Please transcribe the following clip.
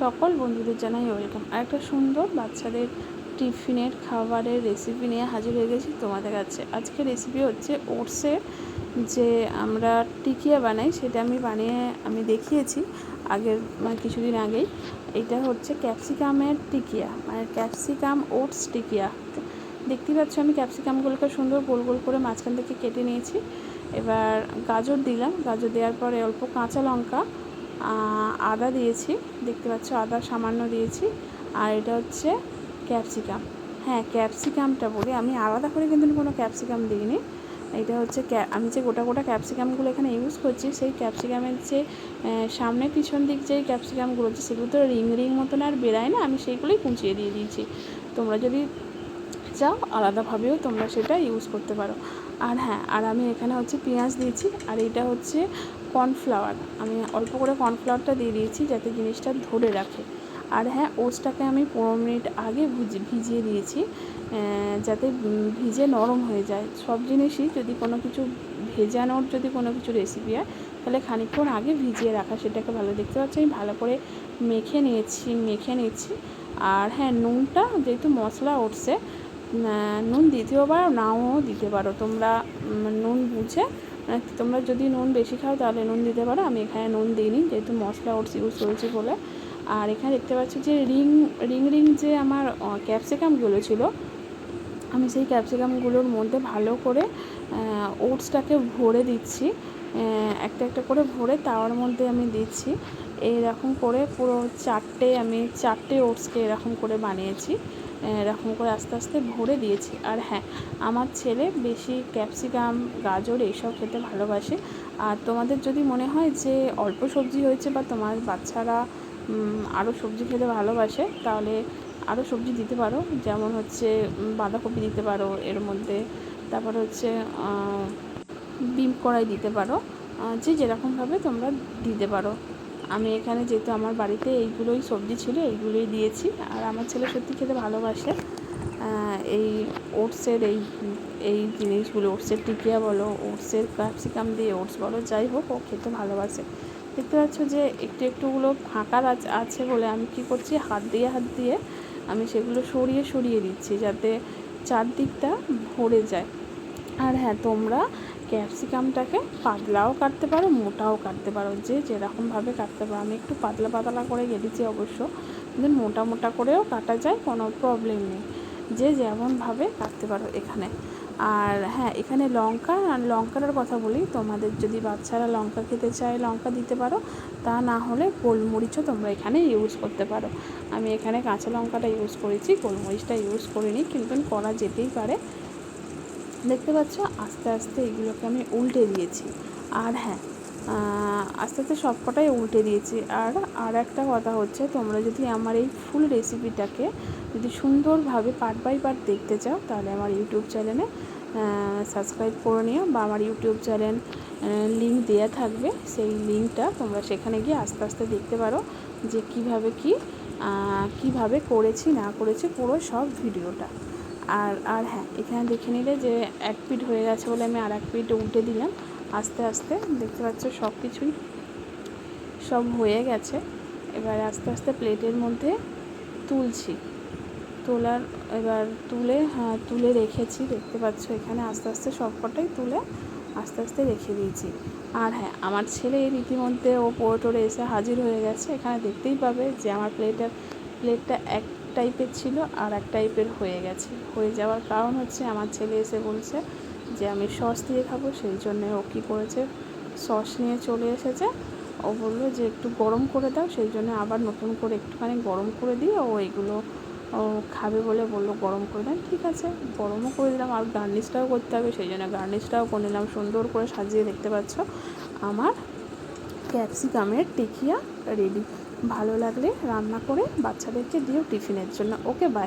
সকল বন্ধুদের জানাই ওয়েলকাম। আর একটা সুন্দর বাচ্চাদের টিফিনের খাবারের রেসিপি নিয়ে হাজির হয়ে গেছি তোমাদের কাছে। আজকে রেসিপি হচ্ছে ওটসের যে আমরা টিকিয়া বানাই, সেটা আমি বানিয়ে আমি দেখিয়েছি আগের মানে কিছুদিন আগেই। এটা হচ্ছে ক্যাপসিকামের টিকিয়া মানে ক্যাপসিকাম ওটস টিকিয়া। দেখতেই পাচ্ছ আমি ক্যাপসিকামগুলোকে সুন্দর গোল গোল করে মাঝখান থেকে কেটে নিয়েছি। এবার গাজর দিলাম। গাজর দেওয়ার পরে অল্প কাঁচা লঙ্কা আদা দিয়েছি, দেখতে পাচ্ছ আদা সামান্য দিয়েছি, আর এটা হচ্ছে ক্যাপসিকাম। হ্যাঁ ক্যাপসিকামটা বলি, আমি আলাদা করে কিন্তু কোনো ক্যাপসিকাম দিইনি। এটা হচ্ছে আমি যে গোটা গোটা ক্যাপসিকামগুলো এখানে ইউজ করছি, সেই ক্যাপসিকামের যে সামনে পিছন দিক যেই ক্যাপসিকামগুলো হচ্ছে, সেগুলো তো রিং রিং মতন আর বেরায় না, আমি সেইগুলোই কুচিয়ে দিয়ে দিয়েছি। তোমরা যদি চাও আলাদাভাবেও তোমরা সেটা ইউজ করতে পারো। আর হ্যাঁ আর আমি এখানে হচ্ছে পেঁয়াজ দিয়েছি, আর এটা হচ্ছে কর্নফ্লাওয়ার। আমি অল্প করে কর্নফ্লাওয়ারটা দিয়ে দিয়েছি যাতে জিনিসটা ধরে রাখে। আর হ্যাঁ ওটসটাকে আমি পনেরো মিনিট আগে ভিজিয়ে দিয়েছি যাতে ভিজে নরম হয়ে যায়। সব জিনিসই যদি কোনো কিছু ভেজানোর যদি কোনো কিছু রেসিপি হয়, তাহলে খানিকক্ষণ আগে ভিজিয়ে রাখা, সেটাকে ভালো দেখতে পাচ্ছি। আমি ভালো করে মেখে নিয়েছি মেখে নিয়েছি। আর হ্যাঁ নুনটা যেহেতু মশলা উঠছে নুন দিতেও পারো নাও দিতে পারো তোমরা নুন বুঝে তোমরা যদি নুন বেশি খাও তাহলে নুন দিতে পারো। আমি এখানে নুন দিইনি, যেহেতু মশলা ওটস ইউজ করেছি বলে। আর এখানে দেখতে পাচ্ছি যে রিং রিং রিং যে আমার ক্যাপসিকামগুলো ছিল, আমি সেই ক্যাপসিকামগুলোর মধ্যে ভালো করে ওটসটাকে ভরে দিচ্ছি। একটা একটা করে ভরে তাওয়ার মধ্যে আমি দিচ্ছি। এরকম করে পুরো চারটে, আমি চারটে ওটসকে এরকম করে বানিয়েছি। এরকম করে আস্তে আস্তে ভরে দিয়েছি। আর হ্যাঁ আমার ছেলে বেশি ক্যাপসিকাম, গাজর এইসব খেতে ভালোবাসে। আর তোমাদের যদি মনে হয় যে অল্প সবজি হয়েছে বা তোমার বাচ্চারা আরও সবজি খেতে ভালোবাসে, তাহলে আরও সবজি দিতে পারো। যেমন হচ্ছে বাঁধাকপি দিতে পারো এর মধ্যে। তারপর হচ্ছে বিম কড়াই দিতে পারো। যে যেরকমভাবে তোমরা দিতে পারো। আমি এখানে যেহেতু আমার বাড়িতে এইগুলোই সবজি ছিল, এইগুলোই দিয়েছি। আর আমার ছেলে সত্যি খেতে ভালোবাসে। এই ওটসের এই এই জিনিসগুলো, ওটসের টিকিয়া বলো, ওটসের ক্যাপসিকাম দিয়ে ওটস বলো, যাই হোক, ও খেতে ভালোবাসে। দেখতে পাচ্ছ যে একটু একটুগুলো ফাঁকা আছে বলে আমি কি করছি, হাত দিয়ে হাত দিয়ে আমি সেগুলো সরিয়ে সরিয়ে দিচ্ছি যাতে চারদিকটা ভরে যায়। আর হ্যাঁ তোমরা ক্যাপসিকামটাকে পাতলাও কাটতে পারো, মোটাও কাটতে পারো, যে যেরকমভাবে কাটতে পারো। আমি একটু পাতলা পাতলা করে কেটেছি অবশ্য, কিন্তু মোটা মোটা করেও কাটা যায়, কোনো প্রবলেম নেই। যে যেমনভাবে কাটতে পারো এখানে। আর হ্যাঁ এখানে লঙ্কা, আর লঙ্কার কথা বলি, তোমাদের যদি বাচ্চারা লঙ্কা খেতে চায়, লঙ্কা দিতে পারো, তা না হলে গোলমরিচও তোমরা এখানে ইউজ করতে পারো। আমি এখানে কাঁচা লঙ্কাটা ইউজ করেছি, গোলমরিচটা ইউজ করিনি, কিন্তু করা যেতেই পারে। দেখতে পাচ্ছ? আস্তে আস্তে এগুলোকে আমি উল্টে দিয়েছি। আর হ্যাঁ আস্তে আস্তে সবকটাই উল্টে দিয়েছি। আর আর একটা কথা হচ্ছে, তোমরা যদি আমার এই ফুল রেসিপিটাকে যদি সুন্দরভাবে পার্ট বাই পার্ট দেখতে চাও, তাহলে আমার ইউটিউব চ্যানেলে সাবস্ক্রাইব করে নিও বা আমার ইউটিউব চ্যানেল লিঙ্ক দেওয়া থাকবে। সেই লিঙ্কটা তোমরা সেখানে গিয়ে আস্তে আস্তে দেখতে পারো যে কীভাবে কি কীভাবে করেছি, না করেছি, পুরো সব ভিডিওটা। আর আর হ্যাঁ এখানে দেখে নিলে যে এক পিট হয়ে গেছে বলে আমি আর এক পিঠ উল্টে দিলাম। আস্তে আস্তে দেখতে পাচ্ছ সব কিছুই সব হয়ে গেছে। এবার আস্তে আস্তে প্লেটের মধ্যে তুলছি। তোলার, এবার তুলে হ্যাঁ তুলে রেখেছি। দেখতে পাচ্ছ এখানে আস্তে আস্তে সবকটাই তুলে আস্তে আস্তে রেখে দিয়েছি। আর হ্যাঁ আমার ছেলে এর ইতিমধ্যে ও পোর্টরে এসে হাজির হয়ে গেছে। এখানে দেখতেই পাবে যে আমার প্লেটের, প্লেটটা এক টাইপের ছিল আর এক টাইপের হয়ে গেছে। হয়ে যাওয়ার কারণ হচ্ছে আমার ছেলে এসে বলছে যে, আমি সস দিয়ে খাব, সেই জন্যে ও কী করেছে? সস নিয়ে চলে এসেছে। ও বলল যে, একটু গরম করে দাও, সেই জন্য আবার নতুন করে একটুখানি গরম করে দিয়ে ও এগুলো খাবে বলে বলল, গরম করে দেন, ঠিক আছে। গরমও করে দিলাম, আর গার্নিশটাও করতে হবে, সেই জন্য গার্নিশটাও করে নিলাম। সুন্দর করে সাজিয়ে দেখতে পাচ্ছ, আমার ক্যাপসিকামের টিকিয়া রেডি। ভালো লাগলে রান্না করে বাচ্চাদেরকে দিও টিফিনের জন্য। Okay bye